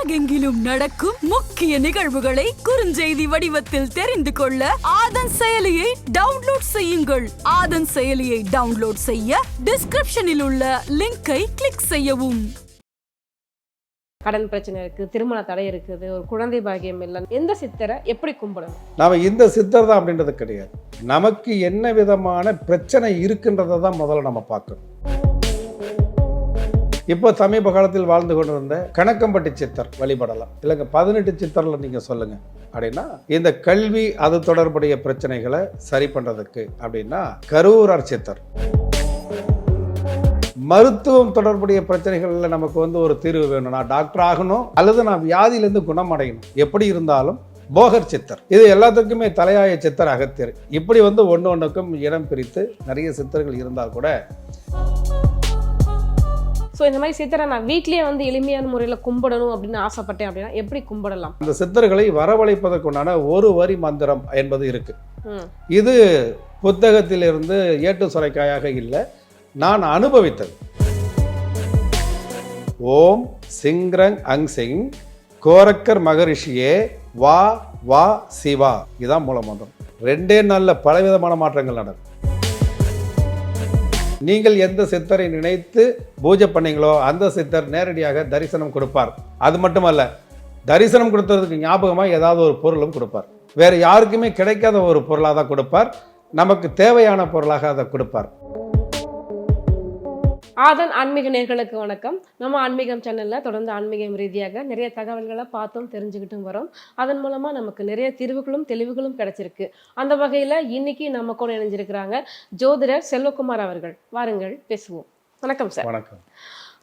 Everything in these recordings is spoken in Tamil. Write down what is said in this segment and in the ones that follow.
உலகெங்கிலும் நடக்கும் முக்கிய நிகழ்வுகளை குறுஞ்செய்தி வடிவத்தில் தெரிந்து கொள்ள ஆதன் செயலியை டவுன்லோட் செய்யுங்கள். ஆதன் செயலியை டவுன்லோட் செய்ய டிஸ்கிரிப்ஷனில் உள்ள லிங்கை கிளிக் செய்யவும். கடன் பிரச்சனை இருக்கு திருமண தடை இருக்குது ஒரு குழந்தை பாக்கியம் இல்லை எந்த சித்தரை எப்படி கும்பிடணும்? நாம் இந்த சித்தர் தான் அப்படின்றது கிடையாது. நமக்கு என்ன விதமான பிரச்சனை இருக்குன்றதை தான் முதல்ல நம்ம பார்க்கணும். இப்போ சமீப காலத்தில் வாழ்ந்து கொண்டிருந்த கணக்கம்பட்டி சித்தர் வழிபடலாம். இல்லைங்க பதினெட்டு சித்தரில் நீங்கள் சொல்லுங்கள் அப்படின்னா இந்த கல்வி அது தொடர்புடைய பிரச்சனைகளை சரி பண்ணுறதுக்கு அப்படின்னா கரூரார் சித்தர். மருத்துவம் தொடர்புடைய பிரச்சனைகளில் நமக்கு வந்து ஒரு தீர்வு வேணும் நான் டாக்டர் ஆகணும் அல்லது நான் வியாதியிலேருந்து குணமடையணும். எப்படி இருந்தாலும் போகர் சித்தர். இது எல்லாத்துக்குமே தலையாய சித்தர் அகத்தியர் இப்படி வந்து ஒன்று ஒன்றுக்கும் இடம் பிரித்து நிறைய சித்தர்கள் இருந்தால் கூட ஸோ இந்த மாதிரி சித்தரை நான் வீட்லயே வந்து எளிமையான முறையில் கும்பிடணும் அப்படின்னு ஆசைப்பட்டேன் அப்படின்னா எப்படி கும்பிடலாம்? அந்த சித்தர்களை வரவழைப்பதற்குண்டான ஒரு வரி மந்திரம் என்பது இருக்கு. இது புத்தகத்திலிருந்து ஏட்டு சுரைக்காயாக இல்லை நான் அனுபவித்தது. ஓம் சிங்ரங் அங் சிங் கோரக்கர் மகரிஷியே வா வா சிவா. இதான் மூல மந்திரம். ரெண்டே நாளில் பலவிதமான மாற்றங்கள் நடக்கும். நீங்கள் எந்த சித்தரை நினைத்து பூஜை பண்ணீங்களோ அந்த சித்தர் நேரடியாக தரிசனம் கொடுப்பார். அது மட்டுமல்ல தரிசனம் கொடுத்ததுக்கு ஞாபகமாக ஏதாவது ஒரு பொருளும் கொடுப்பார். வேறு யாருக்குமே கிடைக்காத ஒரு பொருளாக தான் கொடுப்பார். நமக்கு தேவையான பொருளாக அதை கொடுப்பார். ஆதன் ஆன்மீக நேர்களுக்கு வணக்கம். நம்ம ஆன்மீகம் சேனல்ல தொடர்ந்து ஆன்மீகம் ரீதியாக நிறைய தகவல்களை பார்த்தோம் தெரிஞ்சுக்கிட்டும் வரோம். அதன் மூலமா நமக்கு நிறைய தீர்வுகளும் தெளிவுகளும் கிடைச்சிருக்கு. அந்த வகையில இன்னைக்கு நம்ம கூட இணைஞ்சிருக்கிறாங்க ஜோதிடர் செல்வகுமார் அவர்கள். வாருங்கள் பேசுவோம். வணக்கம் சார். வணக்கம்.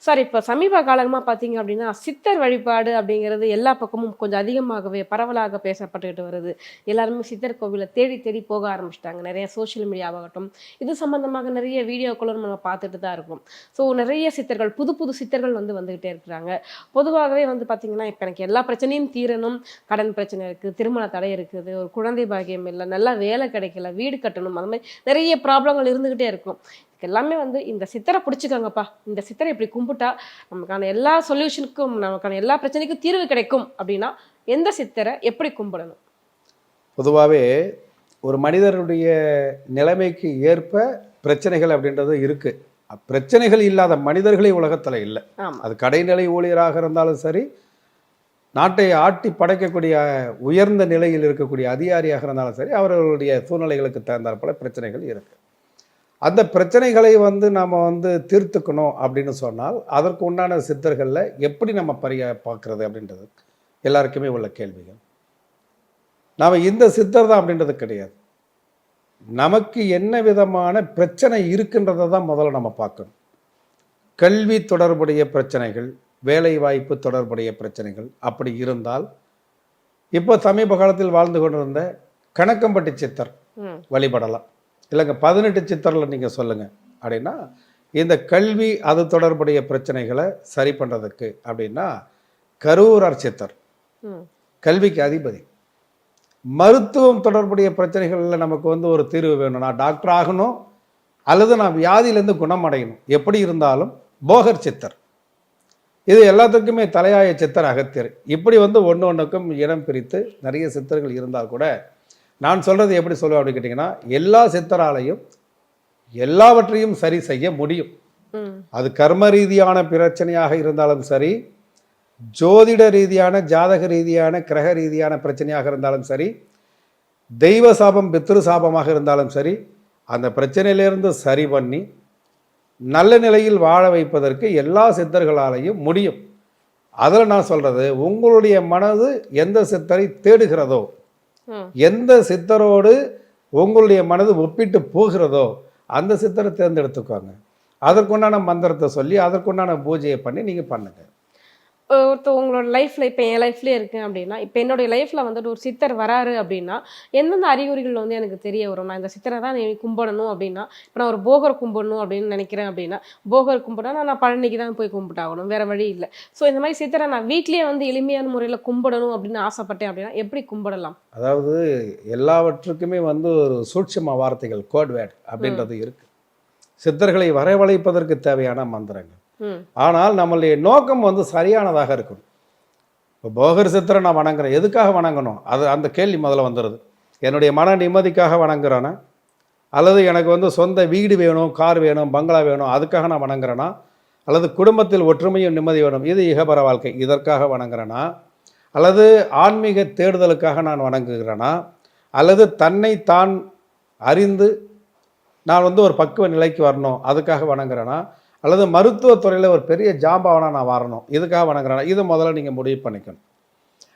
சார் இப்போ சமீப காலமாக பார்த்தீங்க அப்படின்னா சித்தர் வழிபாடு அப்படிங்கிறது எல்லா பக்கமும் கொஞ்சம் அதிகமாகவே பரவலாக பேசப்பட்டுக்கிட்டு வருது. எல்லாருமே சித்தர் கோவிலை தேடி தேடி போக ஆரம்பிச்சிட்டாங்க. நிறைய சோஷியல் மீடியாவாகட்டும் இது சம்மந்தமாக நிறைய வீடியோக்களும் நம்ம பார்த்துட்டு தான் இருக்கோம். ஸோ நிறைய சித்தர்கள் புது புது சித்தர்கள் வந்து வந்துக்கிட்டே இருக்கிறாங்க. பொதுவாகவே வந்து பார்த்தீங்கன்னா இப்போ எனக்கு எல்லா பிரச்சனையும் தீரணும். கடன் பிரச்சனை இருக்குது திருமண தடை இருக்குது ஒரு குழந்தை பாக்கியம் இல்லை நல்லா வேலை கிடைக்கல வீடு கட்டணும் அந்த மாதிரி நிறைய ப்ராப்ளங்கள் இருந்துக்கிட்டே இருக்கும். எல்லாமே வந்து இந்த சித்தரை பிடிச்சிக்கோங்கப்பா. இந்த சித்தரை இப்படி கும்பிட்டா நமக்கான எல்லா சொல்யூஷனுக்கும் நமக்கான எல்லா பிரச்சனைக்கும் தீர்வு கிடைக்கும் அப்படின்னா எந்த சித்தரை எப்படி கும்பிடணும்? பொதுவாகவே ஒரு மனிதருடைய நிலைமைக்கு ஏற்ப பிரச்சனைகள் அப்படின்றது இருக்கு. பிரச்சனைகள் இல்லாத மனிதர்களே உலகத்தில் இல்லை. அது கடைநிலை ஊழியராக இருந்தாலும் சரி நாட்டை ஆட்டி படைக்கக்கூடிய உயர்ந்த நிலையில் இருக்கக்கூடிய அதிகாரியாக இருந்தாலும் சரி அவர்களுடைய சூழ்நிலைகளுக்கு தகுந்தாற்போல பிரச்சனைகள் இருக்கு. அந்த பிரச்சனைகளை வந்து நாம் வந்து தீர்த்துக்கணும் அப்படின்னு சொன்னால் அதற்கு உண்டான சித்தர்களில் எப்படி நம்ம பரிய பார்க்கறது அப்படின்றது? எல்லாருக்குமே உள்ள கேள்விகள். நாம் இந்த சித்தர் தான் அப்படின்றது கிடையாது. நமக்கு என்ன விதமான பிரச்சனை இருக்குன்றதை தான் முதல்ல நம்ம பார்க்கணும். கல்வி தொடர்புடைய பிரச்சனைகள் வேலை வாய்ப்பு தொடர்புடைய பிரச்சனைகள் அப்படி இருந்தால் இப்போ சமீப காலத்தில் வாழ்ந்து கொண்டிருந்த கணக்கம்பட்டி சித்தர் வழிபடலாம். இல்லைங்க பதினெட்டு சித்தரில் நீங்கள் சொல்லுங்கள் அப்படின்னா இந்த கல்வி அது தொடர்புடைய பிரச்சனைகளை சரி பண்ணுறதுக்கு அப்படின்னா கரூரார் சித்தர். கல்விக்கு அதிபதி. மருத்துவம் தொடர்புடைய பிரச்சனைகளில் நமக்கு வந்து ஒரு தீர்வு வேணும் நான் டாக்டர் ஆகணும் அல்லது நான் வியாதியிலேருந்து குணமடையணும். எப்படி இருந்தாலும் போகர் சித்தர். இது எல்லாத்துக்குமே தலையாய சித்தர் அகத்தியர். இப்படி வந்து ஒன்று ஒன்றுக்கும் இடம் பிரித்து நிறைய சித்தர்கள் இருந்தால் கூட நான் சொல்கிறது எப்படி சொல்லுவேன் அப்படின்னு கேட்டிங்கன்னா எல்லா சித்தராலையும் எல்லாவற்றையும் சரி செய்ய முடியும். அது கர்ம ரீதியான பிரச்சனையாக இருந்தாலும் சரி ஜோதிட ரீதியான ஜாதக ரீதியான கிரக ரீதியான பிரச்சனையாக இருந்தாலும் சரி தெய்வ சாபம் பித்ரு சாபமாக இருந்தாலும் சரி அந்த பிரச்சனையிலிருந்து சரி பண்ணி நல்ல நிலையில் வாழ வைப்பதற்கு எல்லா சித்தர்களாலையும் முடியும். அதில் நான் சொல்கிறது உங்களுடைய மனது எந்த சித்தரை தேடுகிறதோ எந்த சித்தரோடு உங்களுடைய மனது ஒப்பிட்டு போகிறதோ அந்த சித்தரை தேர்ந்தெடுத்துக்கோங்க. அதற்குண்டான மந்திரத்தை சொல்லி அதற்குண்டான பூஜையை பண்ணி நீங்கள் பண்ணுங்க. ஒருத்தர் உங்களோட லைஃப்ல இப்போ என் லைஃப்லேயே இருக்கேன் அப்படின்னா இப்போ என்னுடைய லைஃப்ல வந்துட்டு ஒரு சித்தர் வராரு அப்படின்னா எந்தெந்த அறிகுறிகள் வந்து எனக்கு தெரிய வரும்? நான் இந்த சித்தரை தான் கும்பிடணும் அப்படின்னா இப்போ நான் ஒரு போகர் கும்பிடணும் அப்படின்னு நினைக்கிறேன் அப்படின்னா போகர் கும்பிடா நான் பழனிக்கு தான் போய் கும்பிட்டாகணும் வேற வழி இல்லை. ஸோ இந்த மாதிரி சித்தரை நான் வீட்லயே வந்து எளிமையான முறையில் கும்பிடணும் அப்படின்னு ஆசைப்பட்டேன் அப்படின்னா எப்படி கும்பிடலாம்? அதாவது எல்லாவற்றுக்குமே வந்து ஒரு சூட்சும வார்த்தைகள் கோட்வேர்ட் அப்படின்றது இருக்கு. சித்தர்களை வரவழைப்பதற்கு தேவையான மந்திரங்கள். ஆனால் நம்மளுடைய நோக்கம் வந்து சரியானதாக இருக்கணும். இப்போ போகர் சித்தரை நான் வணங்குறேன். எதுக்காக வணங்கணும்? அது அந்த கேள்வி முதல்ல வந்துடுது என்னுடைய மன நிம்மதிக்காக வணங்குறேன்னா அல்லது எனக்கு வந்து சொந்த வீடு வேணும் கார் வேணும் பங்களா வேணும் அதுக்காக நான் வணங்குறேன்னா அல்லது குடும்பத்தில் ஒற்றுமையும் நிம்மதி வேணும். இது இகபர வாழ்க்கை. இதற்காக வணங்குறேன்னா அல்லது ஆன்மீக தேடுதலுக்காக நான் வணங்குகிறேன்னா அல்லது தன்னை தான் அறிந்து நான் வந்து ஒரு பக்குவ நிலைக்கு வரணும் அதுக்காக வணங்குறேன்னா அல்லது மருத்துவத்துறையில் ஒரு பெரிய ஜாம்பாவனா நான் வரணும். இதுக்காக வணங்குறேனா? இது முதல்ல நீங்கள் முடிவு பண்ணிக்கணும்.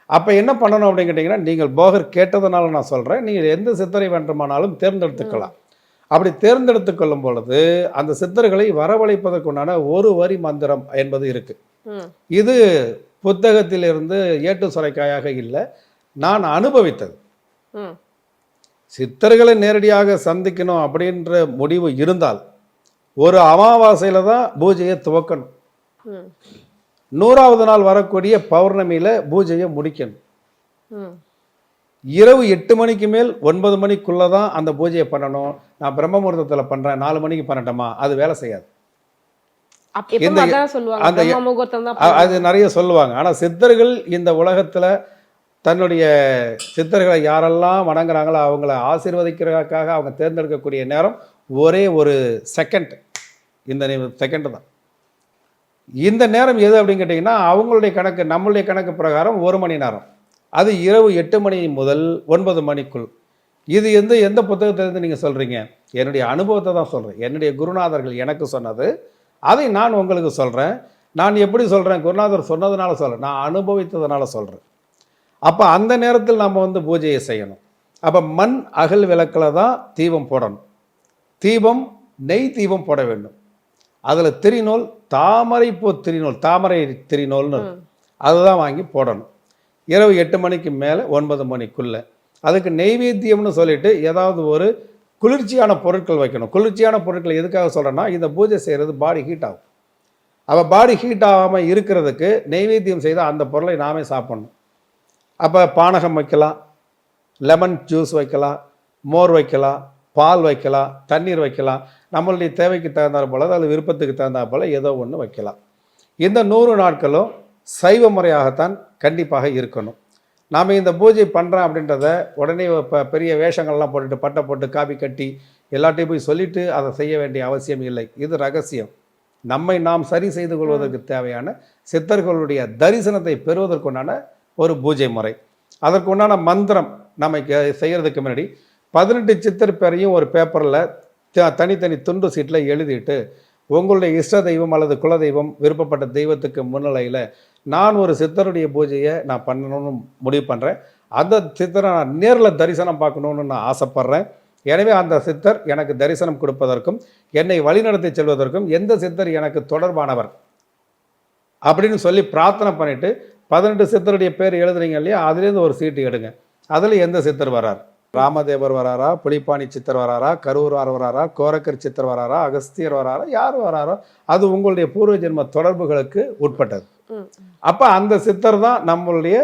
அப்போ என்ன பண்ணணும் அப்படின்னு கேட்டிங்கன்னா நீங்கள் போகர் கேட்டதுனால நான் சொல்கிறேன் நீங்கள் எந்த சித்தரை வேண்டுமானாலும் தேர்ந்தெடுத்துக்கலாம். அப்படி தேர்ந்தெடுத்து கொள்ளும் பொழுது அந்த சித்தர்களை வரவழைப்பதற்குண்டான ஒரு வரி மந்திரம் என்பது இருக்கு. ம். இது புத்தகத்திலிருந்து ஏட்டு சுரைக்காயாக இல்லை நான் அனுபவித்தது. சித்தர்களை நேரடியாக சந்திக்கணும் அப்படின்ற முடிவு இருந்தால் ஒரு அமாவாசையில் தான் பூஜையை துவக்கணும். நூறாவது நாள் வரக்கூடிய பௌர்ணமியில் பூஜையை முடிக்கணும். இரவு எட்டு மணிக்கு மேல் ஒன்பது மணிக்குள்ளே தான் அந்த பூஜையை பண்ணணும். நான் பிரம்ம முகூர்த்தத்தில் பண்ணுறேன் நாலு மணிக்கு பண்ணட்டோமா? அது வேலை செய்யாது. அது நிறைய சொல்லுவாங்க. ஆனால் சித்தர்கள் இந்த உலகத்தில் தன்னுடைய சித்தர்களை யாரெல்லாம் வணங்குறாங்களோ அவங்கள ஆசீர்வதிக்கிறதுக்காக அவங்க தேர்ந்தெடுக்கக்கூடிய நேரம் ஒரே ஒரு செகண்ட் இந்த செகண்ட் தான். இந்த நேரம் எது அப்படின்னு கேட்டிங்கன்னா அவங்களுடைய கணக்கு நம்மளுடைய கணக்கு பிரகாரம் ஒரு மணி நேரம். அது இரவு எட்டு மணி முதல் ஒன்பது மணிக்குள். இது எந்த எந்த புத்தகத்திலிருந்து நீங்கள் சொல்கிறீங்க என்னுடைய அனுபவத்தை தான் சொல்கிறேன் என்னுடைய குருநாதர்கள் எனக்கு சொன்னது. அதை நான் உங்களுக்கு சொல்கிறேன் நான் எப்படி சொல்கிறேன் குருநாதர் சொன்னதுனால சொல்கிறேன் நான் அனுபவித்ததுனால சொல்கிறேன் அப்போ அந்த நேரத்தில் நம்ம வந்து பூஜையை செய்யணும். அப்போ மண் அகல் விளக்கில் தான் தீபம் போடணும். தீபம் நெய் தீபம் போட வேண்டும். அதில் திரிநூல் தாமரை பூ திரிநூல் தாமரை திரிநூல்னு. அதுதான் வாங்கி போடணும். இரவு எட்டு மணிக்கு மேலே ஒன்பது மணிக்குள்ளே. அதுக்கு நெய்வேத்தியம்னு சொல்லிட்டு ஏதாவது ஒரு குளிர்ச்சியான பொருட்கள் வைக்கணும். குளிர்ச்சியான பொருட்கள் எதுக்காக சொல்கிறேன்னா இந்த பூஜை செய்கிறது பாடி ஹீட் ஆகும். அப்போ பாடி ஹீட் ஆகாமல் இருக்கிறதுக்கு நெய்வேத்தியம் செய்தால் அந்த பொருளை நாமே சாப்பிடணும். அப்போ பானகம் வைக்கலாம் லெமன் ஜூஸ் வைக்கலாம் மோர் வைக்கலாம் பால் வைக்கலாம் தண்ணீர் வைக்கலாம் நம்மளுடைய தேவைக்கு தகுந்தாற் போல் அது விருப்பத்துக்கு தகுந்தா போல் ஏதோ ஒன்று வைக்கலாம். இந்த நூறு நாட்களும் சைவ முறையாகத்தான் கண்டிப்பாக இருக்கணும். நாம் இந்த பூஜை பண்ணுறோம் அப்படின்றத உடனே இப்போ பெரிய வேஷங்கள்லாம் போட்டுட்டு பட்டை போட்டு காபி கட்டி எல்லாத்தையும் போய் சொல்லிட்டு அதை செய்ய வேண்டிய அவசியம் இல்லை. இது ரகசியம். நம்மை நாம் சரி செய்து கொள்வதற்கு தேவையான சித்தர்களுடைய தரிசனத்தை பெறுவதற்குண்டான ஒரு பூஜை முறை. அதற்குண்டான மந்திரம் நம்ம செய்கிறதுக்கு முன்னாடி பதினெட்டு சித்தர் பேரையும் ஒரு பேப்பரில் தனித்தனி துண்டு சீட்டில் எழுதிட்டு உங்களுடைய இஷ்ட தெய்வம் அல்லது குலதெய்வம் விருப்பப்பட்ட தெய்வத்துக்கு முன்னிலையில் நான் ஒரு சித்தருடைய பூஜையை நான் பண்ணணும்னு முடிவு பண்ணுறேன் அந்த சித்தரை நான் நேரில் தரிசனம் பார்க்கணுன்னு நான் ஆசைப்பட்றேன். எனவே அந்த சித்தர் எனக்கு தரிசனம் கொடுப்பதற்கும் என்னை வழிநடத்தி செல்வதற்கும் எந்த சித்தர் எனக்கு தொடர்பானவர்? அப்படின்னு சொல்லி பிரார்த்தனை பண்ணிவிட்டு பதினெட்டு சித்தருடைய பேர் எழுதுறீங்க இல்லையா? அதுலேருந்து ஒரு சீட்டு எடுங்க. அதில் எந்த சித்தர் வரார் ராமதேவர் வராரா புலிப்பாணி சித்தர் வராரா கரூரார் வராரா கோரக்கர் சித்தர் வராரா அகஸ்தியர் வராரா யார் வராரோ அது உங்களுடைய பூர்வ ஜென்ம தொடர்புகளுக்கு உட்பட்டது. அப்போ அந்த சித்தர் தான் நம்மளுடைய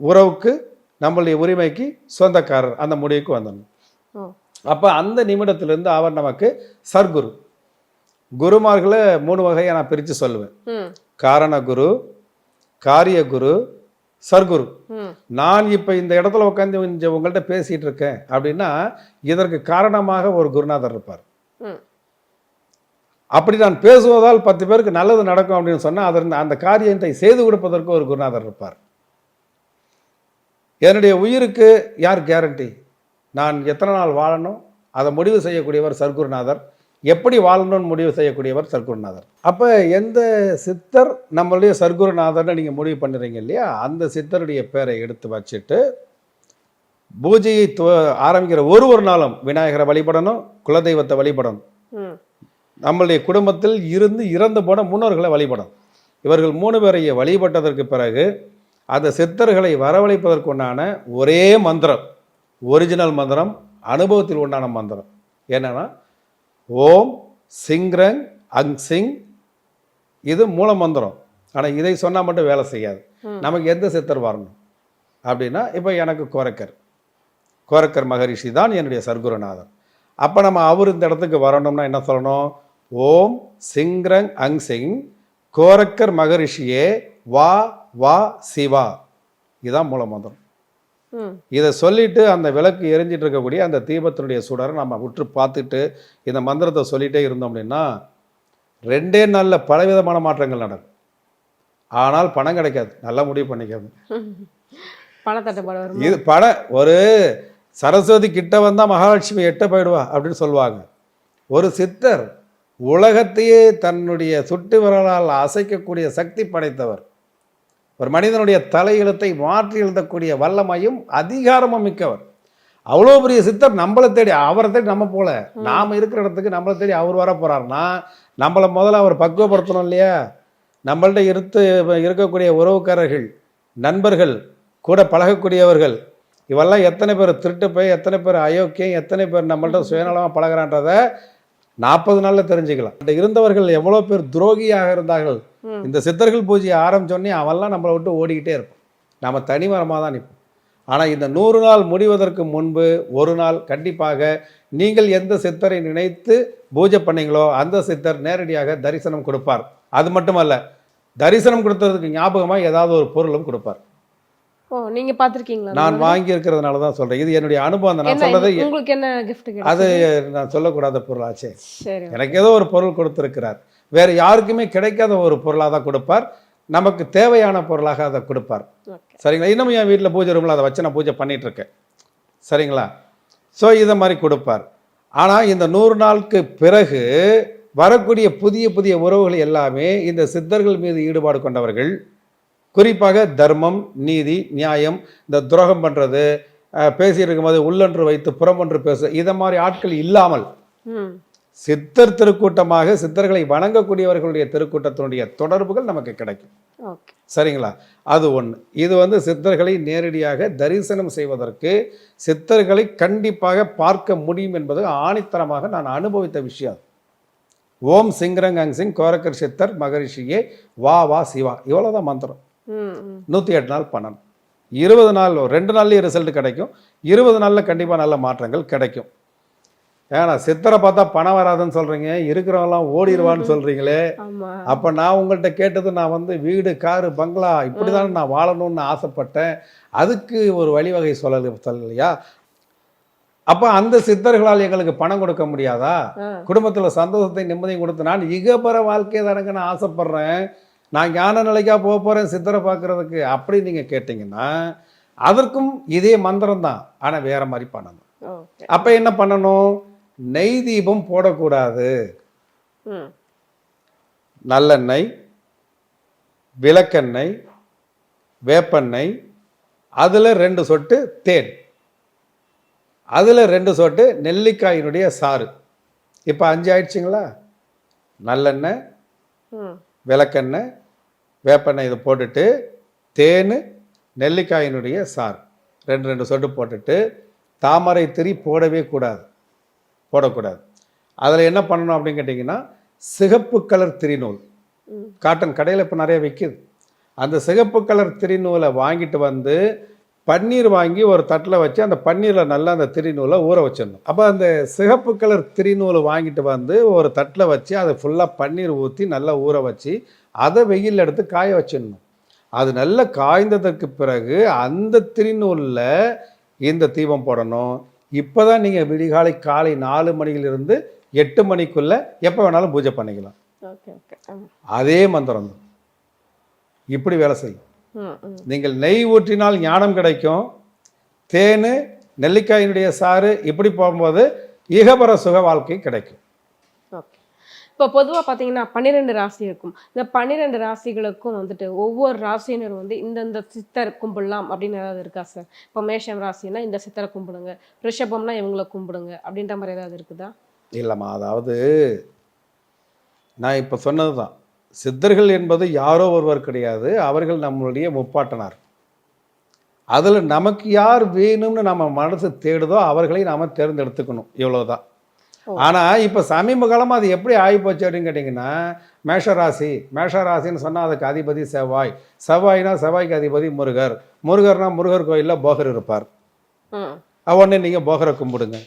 உறவுக்கு நம்மளுடைய உரிமைக்கு சொந்தக்காரர். அந்த முடிவுக்கு வந்துடணும் ஓ. அப்போ அந்த நிமிடத்திலிருந்து அவர் நமக்கு சர்க்குரு. குருமார்களை மூணு வகையை நான் பிரித்து சொல்லுவேன். ம். காரணகுரு காரியகுரு சர்க்குரு. ம். நான் இப்போ இந்த இடத்துல உட்காந்து கொஞ்சம் உங்கள்கிட்ட பேசிகிட்டு இருக்கேன் அப்படின்னா இதற்கு காரணமாக ஒரு குருநாதர் இருப்பார். அப்படி நான் பேசுவதால் பத்து பேருக்கு நல்லது நடக்கும் அப்படின்னு சொன்னால் அதன் அந்த காரியத்தை செய்து கொடுப்பதற்கு ஒரு குருநாதர் இருப்பார். என்னுடைய உயிருக்கு யார் கேரண்டி நான் எத்தனை நாள் வாழணும்? அதை முடிவு செய்யக்கூடியவர் சர்க்குருநாதர். எப்படி வாழணும்னு முடிவு செய்யக்கூடியவர் சர்க்குருநாதர். அப்போ எந்த சித்தர் நம்மளுடைய சர்க்குருநாதர்னு நீங்கள் முடிவு பண்ணுறீங்க இல்லையா? அந்த சித்தருடைய பேரை எடுத்து வச்சுட்டு பூஜையை ஆரம்பிக்கிற ஒரு ஒரு நாளும் விநாயகரை வழிபடணும் குலதெய்வத்தை வழிபடணும். நம்மளுடைய குடும்பத்தில் இருந்து இறந்து போன முன்னோர்களை வழிபடும் இவர்கள் மூணு பேரைய வழிபட்டதற்கு பிறகு அந்த சித்தர்களை வரவழைப்பதற்கு உண்டான ஒரே மந்திரம் ஒரிஜினல் மந்திரம் அனுபவத்தில் உண்டான மந்திரம். என்னன்னா ஓம் சிங்ரங் அங் சிங் இது மூல மந்திரம். ஆனால் இதை சொன்னால் மட்டும் வேலை செய்யாது. நமக்கு எந்த சித்தர் வரணும்? அப்படின்னா இப்போ எனக்கு கோரக்கர். கோரக்கர் மகரிஷி தான் என்னுடைய சர்க்குருநாதர். அப்போ நம்ம அவர் இந்த இடத்துக்கு வரணும்னா என்ன சொல்லணும்? ஓம் சிங்ரங் அங் சிங் கோரக்கர் மகரிஷியே வா வா சிவா. இதுதான் மூல மந்திரம். இதை சொல்லிட்டு அந்த விளக்கு எரிஞ்சிட்டு இருக்கக்கூடிய அந்த தீபத்தினுடைய சுடரை நம்ம உற்று பார்த்துட்டு இந்த மந்திரத்தை சொல்லிட்டே இருந்தோம் அப்படின்னா ரெண்டே நாளில் பலவிதமான மாற்றங்கள் நடக்கும். ஆனால் பணம் கிடைக்காது. நல்லா முடிவு பண்ணிக்காது. பணத்தட்டுப்பாடு இது பண ஒரு சரஸ்வதி கிட்ட வந்தால் மகாலட்சுமி எட்ட போயிடுவா அப்படின்னு சொல்லுவாங்க. ஒரு சித்தர் உலகத்தையே தன்னுடைய சுட்டு விரலால் அசைக்கக்கூடிய சக்தி படைத்தவர். ஒரு மனிதனுடைய தலையெழுத்தை மாற்றி எழுதக்கூடிய வல்லமையும் அதிகாரமும் மிக்கவர். அவ்வளோ பெரிய சித்தர் நம்மளை தேடி அவரை தேடி நம்ம போல. நாம் இருக்கிற இடத்துக்கு நம்மளை தேடி அவர் வர போறாருன்னா நம்மளை முதல்ல அவர் பக்குவப்படுத்தணும் இல்லையா? நம்மள்ட்ட இருத்து இருக்கக்கூடிய உறவுக்காரர்கள் நண்பர்கள் கூட பழகக்கூடியவர்கள் இவெல்லாம் எத்தனை பேர் திருட்டு போய் எத்தனை பேர் அயோக்கியம் எத்தனை பேர் நம்மள்ட்ட சுயநலமாக பழகிறான்றதை நாற்பது நாளில் தெரிஞ்சுக்கலாம். இந்த இருந்தவர்கள் எவ்வளோ பேர் துரோகியாக இருந்தார்கள். இந்த சித்தர்கள் பூஜையை ஆரம்பிச்சோடனே அவெல்லாம் நம்மளை விட்டு ஓடிக்கிட்டே இருப்போம். நம்ம தனிமரமாக தான் நிற்போம். ஆனால் இந்த நூறு நாள் முடிவதற்கு முன்பு ஒரு நாள் கண்டிப்பாக நீங்கள் எந்த சித்தரை நினைத்து பூஜை பண்ணீங்களோ அந்த சித்தர் நேரடியாக தரிசனம் கொடுப்பார். அது மட்டுமல்ல தரிசனம் கொடுத்ததுக்கு ஞாபகமாக ஏதாவது ஒரு பொருளும் கொடுப்பார். ஓ நீங்க பாத்திருக்கீங்களா நான் வாங்கி இருக்கிறதுனால தான் சொல்றேன். இது என்னுடைய அனுபவம் நான் சொல்றது உங்களுக்கு என்ன gift அது நான் சொல்லக்கூடாத பொருளாச்சே. சரி எனக்கு ஏதோ ஒரு பொருள் கொடுத்திருக்கிறார். வேற யாருக்குமே கிடைக்காத ஒரு பொருளாக தான் கொடுப்பார். நமக்கு தேவையான பொருளாக அதை கொடுப்பார். சரிங்களா? இன்னும் என் வீட்டில் பூஜை ரூமில் அதை வச்சு நான் பூஜை பண்ணிட்டு இருக்கேன் சரிங்களா? ஸோ இதை மாதிரி கொடுப்பார். ஆனால் இந்த நூறு நாளுக்கு பிறகு வரக்கூடிய புதிய புதிய உறவுகள் எல்லாமே இந்த சித்தர்கள் மீது ஈடுபாடு கொண்டவர்கள் குறிப்பாக தர்மம் நீதி நியாயம் இந்த துரோகம் பண்ணுறது பேசிட்டு இருக்கும்போது உள்ளொன்று வைத்து புறமொன்று பேச இதை மாதிரி ஆட்கள் இல்லாமல் சித்தர் திருக்கூட்டமாக சித்தர்களை வணங்கக்கூடியவர்களுடைய திருக்கூட்டத்தினுடைய தொடர்புகள் நமக்கு கிடைக்கும். சரிங்களா? அது ஒன்று இது வந்து சித்தர்களை நேரடியாக தரிசனம் செய்வதற்கு சித்தர்களை கண்டிப்பாக பார்க்க முடியும் என்பது ஆணித்தரமாக நான் அனுபவித்த விஷயம் ஓம் சிங்ரங் அங் சிங் கோரக்கர் சித்தர் மகரிஷியே வா வா சிவா. இவ்வளோதான் மந்திரம். நூற்றி எட்டு நாள் பண்ணணும் இருபது நாள் ரெண்டு நாள்லேயே ரிசல்ட் கிடைக்கும். இருபது நாளில் கண்டிப்பாக நல்ல மாற்றங்கள் கிடைக்கும். ஏன்னா சித்தரை பார்த்தா பணம் வராதுன்னு சொல்கிறீங்க இருக்கிறவங்களாம் ஓடிடுவான்னு சொல்கிறீங்களே அப்போ நான் உங்கள்கிட்ட கேட்டது நான் வந்து வீடு காரு பங்களா இப்படி தானே நான் வாழணும்னு ஆசைப்பட்டேன். அதுக்கு ஒரு வழிவகை சொல்லல சொல்லலையா? அப்போ அந்த சித்தர்களால் எங்களுக்கு பணம் கொடுக்க முடியாதா. குடும்பத்தில் சந்தோஷத்தை நிம்மதியும் கொடுத்து நான் இகபர வாழ்க்கை தானங்க நான் ஆசைப்படுறேன். நான் ஞான நிலைக்கா போக போகிறேன் சித்தரை பார்க்கறதுக்கு அப்படி நீங்கள் கேட்டிங்கன்னா அதற்கும் இதே மந்திரம் தான். ஆனால் வேற மாதிரி பண்ணணும். அப்போ என்ன பண்ணணும்? நெய் தீபம் போடக்கூடாது. நல்லெண்ணெய் விளக்கெண்ணெய் வேப்பெண்ணெய் அதில் ரெண்டு சொட்டு தேன். அதில் ரெண்டு சொட்டு நெல்லிக்காயினுடைய சாறு. இப்போ அஞ்சு ஆயிடுச்சுங்களா? நல்லெண்ணெய் விளக்கெண்ணெய் வேப்பெண்ணெய் இதை போட்டுட்டு தேன் நெல்லிக்காயினுடைய சாறு. ரெண்டு ரெண்டு சொட்டு போட்டுட்டு தாமரை திரி போடவே கூடாது. போடக்கூடாது. அதில் என்ன பண்ணணும் அப்படின்னு கேட்டிங்கன்னா சிகப்பு கலர் திரிநூல். காட்டன் கடையில் இப்போ நிறைய விற்கிது அந்த சிகப்பு கலர் திரிநூலை வாங்கிட்டு வந்து பன்னீர் வாங்கி ஒரு தட்டில் வச்சு அந்த பன்னீரில் நல்லா அந்த திரிநூலை ஊற வச்சிடணும். அப்போ அந்த சிகப்பு கலர் திரிநூலை வாங்கிட்டு வந்து ஒரு தட்டில் வச்சு அதை ஃபுல்லாக பன்னீர் ஊற்றி நல்லா ஊற வச்சு அதை வெயிலில் எடுத்து காய வச்சிடணும். அது நல்லா காய்ந்ததற்கு பிறகு அந்த திரிநூலில் இந்த தீபம் போடணும். இப்போ தான் நீங்கள் விடிகாலை காலை நாலு மணியிலிருந்து எட்டு மணிக்குள்ளே எப்போ வேணாலும் பூஜை பண்ணிக்கலாம். அதே மந்திரம் இப்படி வேலை செய்யும். நீங்கள் நெய் ஊற்றினால் ஞானம் கிடைக்கும். தேன் நெல்லிக்காயினுடைய சாறு இப்படி போகும்போது இகபர சுக வாழ்க்கை கிடைக்கும். இப்போ பொதுவாக பார்த்தீங்கன்னா பன்னிரெண்டு ராசி இருக்கும். இந்த பன்னிரெண்டு ராசிகளுக்கும் வந்துட்டு ஒவ்வொரு ராசியினர் வந்து இந்தந்த சித்தர் கும்பிடலாம் அப்படின்னு ஏதாவது இருக்கா சார் இப்போ மேஷம் ராசினா இந்த சித்தரை கும்பிடுங்க ரிஷபம்னா இவங்களை கும்பிடுங்க அப்படின்ற மாதிரி ஏதாவது இருக்குதா? இல்லைம்மா அதாவது நான் இப்போ சொன்னது தான் சித்தர்கள் என்பது யாரோ ஒருவர் கிடையாது அவர்கள் நம்மளுடைய முப்பாட்டனார். அதில் நமக்கு யார் வேணும்னு நம்ம மனசு தேடுதோ அவர்களை நாம் தேர்ந்தெடுத்துக்கணும் இவ்வளவுதான். ஓ. ஆனால் இப்போ சமீப காலமாக அது எப்படி ஆகிப்போச்சு அப்படின்னு கேட்டிங்கன்னா மேஷராசி மேஷராசின்னு சொன்னால் அதுக்கு அதிபதி செவ்வாய். செவ்வாய்னா செவ்வாய்க்கு அதிபதி முருகர். முருகர்னா முருகர் கோயிலில் போகர் இருப்பார். உடனே நீங்கள் போகரை கும்பிடுங்க.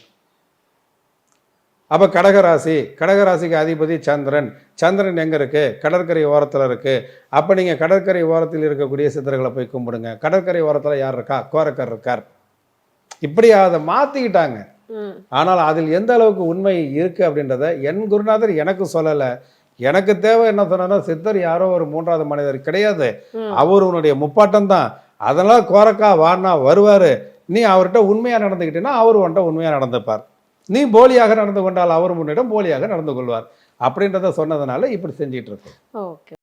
அப்போ கடகராசி கடகராசிக்கு அதிபதி சந்திரன். சந்திரன் எங்கே இருக்கு? கடற்கரை ஓரத்தில் இருக்கு. அப்போ நீங்கள் கடற்கரை ஓரத்தில் இருக்கக்கூடிய சித்தர்களை போய் கும்பிடுங்க. கடற்கரை ஓரத்தில் யார் இருக்கா? கோரக்கர் இருக்கார். இப்படி அதை மாற்றிக்கிட்டாங்க ஆனால் அதில் எந்த அளவுக்கு உண்மை இருக்கு அப்படின்றத என் குருநாதர் எனக்கு சொல்லலை. எனக்கு தேவை என்ன சொன்னா சித்தர் யாரோ ஒரு மூன்றாவது மனிதர் கிடையாது. அவர் உன்னுடைய முப்பாட்டம் தான். அதனால கோரக்கா வானா வருவாரு. நீ அவர்கிட்ட உண்மையா நடந்துக்கிட்டீங்கன்னா அவர் உன்கிட்ட உண்மையா நடந்துப்பார். நீ போலியாக நடந்து கொண்டால் அவர் முன்னிடம் போலியாக நடந்து கொள்வார். அப்படின்றத சொன்னதுனால இப்படி செஞ்சிட்டு இருக்கோம். ஓகே.